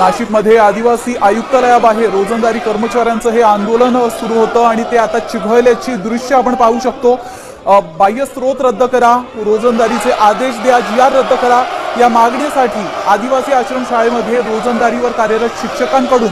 नाशिकमध्ये आदिवासी आयुक्तालयाबाहेर रोजंदारी कर्मचाऱ्यांचं हे आंदोलन सुरू होतं आणि ते आता चिघळल्याची दृश्य आपण पाहू शकतो. बाह्य स्रोत रद्द करा रोजंदारीचे आदेश द्या जी आर रद्द करा. या मागणीसाठी आदिवासी आश्रमशाळेमध्ये रोजंदारीवर कार्यरत शिक्षकांकडून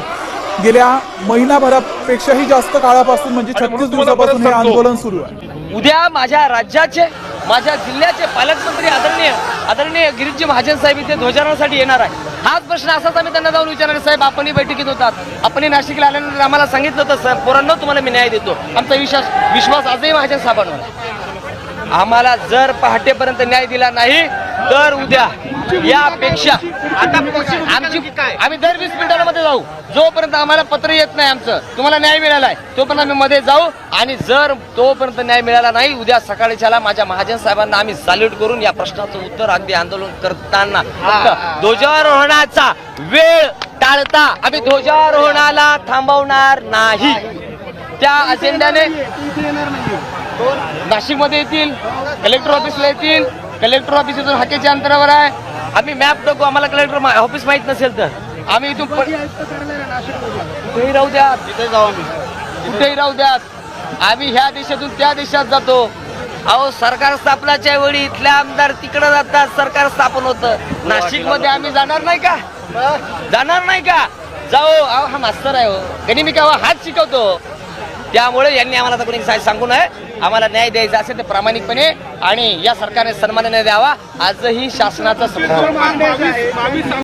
गेल्या महिनाभरापेक्षाही जास्त काळापासून म्हणजे छत्तीस दिवसापासून हे आंदोलन सुरू आहे. उद्या माझ्या राज्याचे माझ्या जिल्ह्याचे पालकमंत्री आदरणीय आदरणीय गिरीशजी महाजन साहेब इथे ध्वजारोहणासाठी येणार आहे. हाच प्रश्न असाच आम्ही त्यांना जाऊन विचारणार साहेब आपणही बैठकीत होतात. आपणही नाशिकला आल्यानंतर आम्हाला सांगितलं होतं साहेब पोरांनो तुम्हाला मी न्याय देतो. आमचा विश्वास विश्वास आजही महाजन साहेबांवर. आम्हाला जर पहाटेपर्यंत न्याय दिला नाही तर उद्या यापेक्षा आता आमची आम्ही दर वीस मिनिटांमध्ये जाऊ. जोपर्यंत आम्हाला पत्र येत नाही आमचं तुम्हाला न्याय मिळाला आहे तोपर्यंत आम्ही मध्ये जाऊ. आणि जर तोपर्यंत न्याय मिळाला नाही उद्या सकाळीच्याला माझ्या महाजन साहेबांना आम्ही सॅल्यूट करून या प्रश्नाचं उत्तर अगदी आंदोलन करताना फक्त ध्वजारोहणाचा वेळ टाळता आम्ही ध्वजारोहणाला थांबवणार नाही. त्या अजेंड्याने नाशिकमध्ये येतील कलेक्टर ऑफिसला येतील कलेक्टर ऑफिस इथून हाकेच्या अंतरावर आहे. आम्ही मॅप टाकू आम्हाला कलेक्टर ऑफिस माहीत नसेल तर. आम्ही इथून कुठेही राहू द्या. तिथे जाऊ आम्ही कुठेही राहू द्यात आम्ही ह्या देशातून त्या देशात जातो. अहो सरकार स्थापनाच्या वेळी इथले आमदार तिकडे जातात. सरकार स्थापन होतं. नाशिकमध्ये आम्ही जाणार नाही का? जाणार नाही का? जाओ. अहो हा मास्तर आहे हो. त्यांनी मी काय हाच शिकवतो? त्यामुळे यांनी आम्हाला आता कोणी सांगू नये. आम्हाला न्याय द्यायचा असेल तर प्रामाणिकपणे आणि या सरकारने सन्मानाने द्यावा. आजही शासनाचा